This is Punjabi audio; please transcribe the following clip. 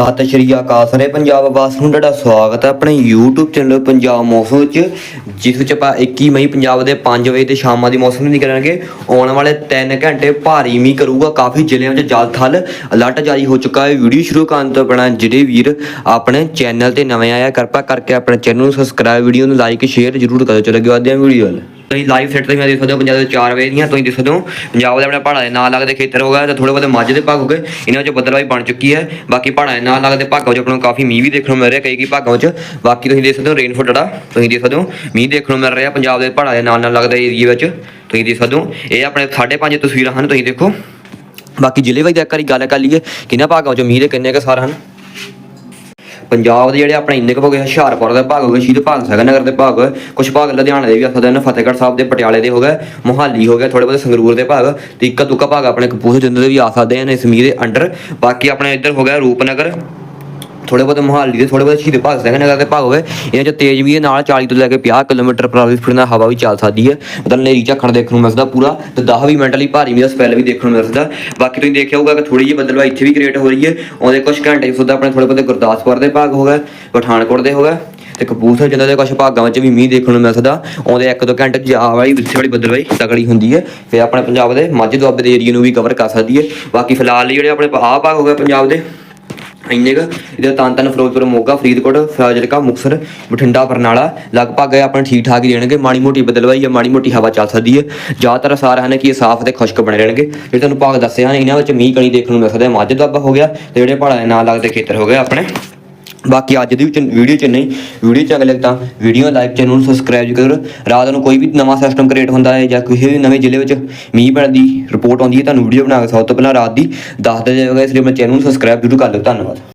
ਸਤਿ ਸ਼੍ਰੀ ਅਕਾਲ ਸਾਰੇ ਪੰਜਾਬ ਵਾਸੀਆਂ ਨੂੰ ਤੁਹਾਡਾ ਸਵਾਗਤ ਹੈ ਆਪਣੇ YouTube ਚੈਨਲ ਪੰਜਾਬ ਮੌਸਮ ਵਿੱਚ, ਜਿਸ ਵਿੱਚ ਆਪਾਂ 21 ਮਈ ਪੰਜਾਬ ਦੇ 5 ਵਜੇ ਤੇ ਸ਼ਾਮਾਂ ਦੀ ਮੌਸਮ ਦੀ ਕਰਾਂਗੇ। ਆਉਣ ਵਾਲੇ 3 ਘੰਟੇ ਭਾਰੀ ਮੀਂਹ ਕਰੂਗਾ, ਕਾਫੀ ਜ਼ਿਲ੍ਹਿਆਂ ਵਿੱਚ ਜਲ ਥਲ ਅਲਰਟ ਜਾਰੀ ਹੋ ਚੁੱਕਾ ਹੈ। ਵੀਡੀਓ ਸ਼ੁਰੂ ਕਰਨ ਤੋਂ ਪਹਿਲਾਂ ਜਿਹੜੇ ਵੀਰ ਆਪਣੇ ਚੈਨਲ ਤੇ ਨਵੇਂ ਆਇਆ ਕਿਰਪਾ ਕਰਕੇ ਆਪਣੇ ਚੈਨਲ ਨੂੰ ਸਬਸਕ੍ਰਾਈਬ ਵੀਡੀਓ ਨੂੰ ਲਾਈਕ ਸ਼ੇਅਰ ਜ਼ਰੂਰ ਕਰੋ ਚਲੋ ਅੱਗੇ ਵਧਦੇ ਹਾਂ ਵੀਡੀਓ ਵੱਲ। ਤੁਸੀਂ ਲਾਈਵ ਸੈਟ ਤੇ ਮੈਂ ਦੇਖ ਸਕਦੇ ਹੋ, ਪੰਜਾਬ ਦੇ 4 ਵਜੇ ਦੀਆਂ ਤੁਸੀਂ ਦੇਖ ਸਕਦੇ ਹੋ। ਪੰਜਾਬ ਦੇ ਆਪਣੇ ਪਹਾੜਾਂ ਦੇ ਨਾਲ ਲੱਗਦੇ ਖੇਤਰ ਹੋ ਗਿਆ ਤੇ ਥੋੜੇ ਬਹੁਤੇ ਮੱਝ ਦੇ ਭਾਗ ਹੋ ਗਏ। ਇਹਨਾਂ ਵਿੱਚ ਬੱਦਲਵਾਈ ਬਣ ਚੁੱਕੀ ਹੈ। ਬਾਕੀ ਪਹਾੜਾਂ ਦੇ ਨਾਲ ਲੱਗਦੇ ਭਾਗਾਂ ਵਿੱਚ ਆਪਾਂ ਨੂੰ ਕਾਫੀ ਮੀਂਹ ਵੀ ਦੇਖਣ ਨੂੰ ਮਿਲ ਰਿਹਾ ਕਈ ਕਈ ਭਾਗਾਂ ਚ ਬਾਕੀ ਤੁਸੀਂ ਦੇਖ ਸਕਦੇ ਹੋ ਰੇਨਫੋਲ ਜਿਹੜਾ, ਤੁਸੀਂ ਦੇਖ ਸਕਦੇ ਹੋ, ਮੀਂਹ ਦੇਖਣ ਨੂੰ ਮਿਲ ਰਿਹਾ ਪੰਜਾਬ ਦੇ ਪਹਾੜਾਂ ਦੇ ਨਾਲ ਨਾਲ ਲੱਗਦੇ ਏਰੀਆ ਵਿੱਚ। ਤੁਸੀਂ ਦੇਖ ਸਕਦੇ ਹੋ, ਇਹ ਆਪਣੇ 5.5 ਤਸਵੀਰਾਂ ਹਨ, ਤੁਸੀਂ ਦੇਖੋ। ਬਾਕੀ ਜ਼ਿਲ੍ਹੇ ਵਾਈਜ਼ ਇੱਕ ਵਾਰੀ ਗੱਲ ਕਰ ਲਈਏ, ਕਿੰਨਾ ਭਾਗਾਂ ਵਿੱਚ ਮੀਂਹ ਦੇ ਕਿੰਨੇ ਕੁ ਸਾਰ ਹਨ? ਪੰਜਾਬ ਦੇ ਜਿਹੜੇ ਆਪਣੇ ਇੰਨੇ ਕੁ ਹੋ ਗਏ ਹੁਸ਼ਿਆਰਪੁਰ ਦੇ ਭਾਗ ਹੋ ਗਏ, ਸ਼ਹੀਦ ਭਗਤ ਸਿੰਘ ਨਗਰ ਦੇ ਭਾਗ ਹੋਏ ਕੁਝ ਭਾਗ ਲੁਧਿਆਣੇ ਦੇ ਵੀ ਆ ਸਕਦੇ ਨੇ ਫਤਿਹਗੜ੍ਹ ਸਾਹਿਬ ਦੇ ਪਟਿਆਲੇ ਦੇ ਹੋ ਗਏ, ਮੋਹਾਲੀ ਹੋ ਗਿਆ ਥੋੜੇ ਬਹੁਤ ਸੰਗਰੂਰ ਦੇ ਭਾਗ, ਤੇ ਇੱਕਾ ਤੁੱਕਾ ਭਾਗ ਆਪਣੇ ਕਪੂਰਥਲੇ ਜਿੰਦੇ ਦੇ ਵੀ ਆ ਸਕਦੇ ਨੇ ਇਸ ਮੀਂਹ ਦੇ ਅੰਡਰ ਬਾਕੀ ਆਪਣੇ ਇੱਧਰ ਹੋ ਗਿਆ ਰੂਪਨਗਰ ਥੋੜੇ ਬਹੁਤ ਮੋਹਾਲੀ ਦੇ ਥੋੜੇ ਬਹੁਤ ਸ਼ਹੀਦ ਭਗਤ ਸਿੰਘ ਨਗਰ ਦੇ ਭਾਗ ਹੋਏ ਇਹਨਾਂ 'ਚ ਤੇਜ਼ ਵੀ ਹੈ ਨਾਲ 40 ਤੋਂ ਲੈ ਕੇ 50 ਕਿਲੋਮੀਟਰ ਪਰ ਆਵਰ ਸਪੀਡ ਨਾਲ ਹਵਾ ਵੀ ਚੱਲ ਸਕਦੀ ਹੈ। ਮਤਲਬ ਨੇਰੀ ਝੱਖਣ ਦੇਖਣ ਨੂੰ ਮਿਲਦਾ ਪੂਰਾ ਤੇ 10 20 ਮਿੰਟ ਲਈ ਭਾਰੀ ਮੀਂਹ ਦਾ ਸਪੈਲ ਵੀ ਦੇਖਣ ਨੂੰ ਮਿਲ ਸਕਦਾ ਬਾਕੀ ਤੁਸੀਂ ਦੇਖਿਆ ਹੋਊਗਾ ਕਿ ਥੋੜੀ ਜਿਹੀ ਬੱਦਲਵਾਈ ਇੱਥੇ ਵੀ ਕ੍ਰੀਏਟ ਹੋ ਰਹੀ ਹੈ। ਉਹਦੇ ਕੁਝ ਘੰਟੇ ਸੁੱਧਾ ਆਪਣੇ ਥੋੜੇ ਬਹੁਤ ਗੁਰਦਾਸਪੁਰ ਦੇ ਭਾਗ ਹੋ ਗਏ, ਪਠਾਨਕੋਟ ਦੇ ਹੋ ਗਏ ਤੇ ਕਪੂਰਥਲੇ ਜਿੰਨਾਂ ਦੇ ਕੁਝ ਭਾਗਾਂ ਵਿੱਚ ਵੀ ਮੀਂਹ ਦੇਖਣ ਨੂੰ ਮਿਲ ਸਕਦਾ ਆਉਂਦੇ ਇੱਕ ਦੋ ਘੰਟੇ ਚ ਆ ਵਾਲੀ ਵਿੱਚੇ ਵਾਲੀ ਬੱਦਲਵਾਈ ਤਕੜੀ ਹੁੰਦੀ ਹੈ। ਫਿਰ ਆਪਣੇ ਪੰਜਾਬ ਦੇ ਮਾਝੇ ਦੁਆਬੇ ਦੇ ਏਰੀਆ ਨੂੰ ਵੀ ਕਵਰ ਕਰ ਸਕਦੀ ਹੈ। ਬਾਕੀ ਫਿਲਹਾਲ ਲਈ ਜਿਹੜੇ ਆਪਣੇ ਆਹ ਭਾਗ ਹੋ ਗਏ ਪੰਜਾਬ ਦੇ। ਇੰਨੇ ਕੁ। ਇਹਦੇ ਤਨ ਤਨ ਫਿਰੋਜ਼ਪੁਰ, ਮੋਗਾ, ਫਰੀਦਕੋਟ, ਫਾਜ਼ਿਲਕਾ, ਮੁਕਤਸਰ, ਬਠਿੰਡਾ, ਬਰਨਾਲਾ। ਲਗਭਗ ਇਹ ਆਪਣੇ ਠੀਕ ਠਾਕ ਹੀ ਰਹਿਣਗੇ। ਮਾੜੀ ਮੋਟੀ ਬਦਲਵਾਈ ਹੈ ਮਾੜੀ ਮੋਟੀ ਹਵਾ ਚੱਲ ਸਕਦੀ ਹੈ। ਜ਼ਿਆਦਾਤਰ ਸਾਰ ਹਨ ਕਿ ਇਹ ਸਾਫ਼ ਤੇ ਖੁਸ਼ਕ ਬਣੇ ਰਹਿਣਗੇ। ਜਿਹੜੇ ਤੁਹਾਨੂੰ ਭਾਗ ਦੱਸਿਆ ਹਨ, ਇਹਨਾਂ ਵਿੱਚ ਮੀਂਹ, ਕਣੀ ਦੇਖਣ ਨੂੰ ਮਿਲ ਸਕਦਾ ਹੈ ਮੱਝ ਦਾ ਹੋ ਗਿਆ ਤੇ ਜਿਹੜੇ ਪਹਾੜਾਂ ਦੇ ਨਾਲ ਲੱਗਦੇ ਖੇਤਰ ਹੋ ਗਏ ਆਪਣੇ। ਬਾਕੀ ਅੱਜ ਦੀ ਵੀਡੀਓ ਚ ਨਹੀਂ, ਵੀਡੀਓ ਚੰਗੀ ਲੱਗੇ ਤਾਂ ਵੀਡੀਓ ਲਾਈਕ ਚੈਨਲ ਨੂੰ ਸਬਸਕ੍ਰਾਈਬ ਕਰੋ ਰਾਤ ਨੂੰ ਕੋਈ ਵੀ ਨਵਾਂ ਸਿਸਟਮ ਕ੍ਰੀਏਟ ਹੁੰਦਾ ਹੈ ਜਾਂ ਕਿਸੇ ਵੀ ਨਵੇਂ ਜ਼ਿਲ੍ਹੇ ਵਿੱਚ ਮੀਂਹ ਪੈਣ ਦੀ ਰਿਪੋਰਟ ਆਉਂਦੀ ਹੈ, ਤੁਹਾਨੂੰ ਵੀਡੀਓ ਬਣਾ ਕੇ ਸਭ ਤੋਂ ਪਹਿਲਾਂ ਰਾਤ ਦੀ ਦੱਸ ਦਿਆ ਜਾਵੇਗਾ ਇਸ ਲਈ ਆਪਣੇ ਚੈਨਲ ਨੂੰ ਸਬਸਕ੍ਰਾਈਬ ਜ਼ਰੂਰ ਕਰ ਲਿਓ। ਧੰਨਵਾਦ।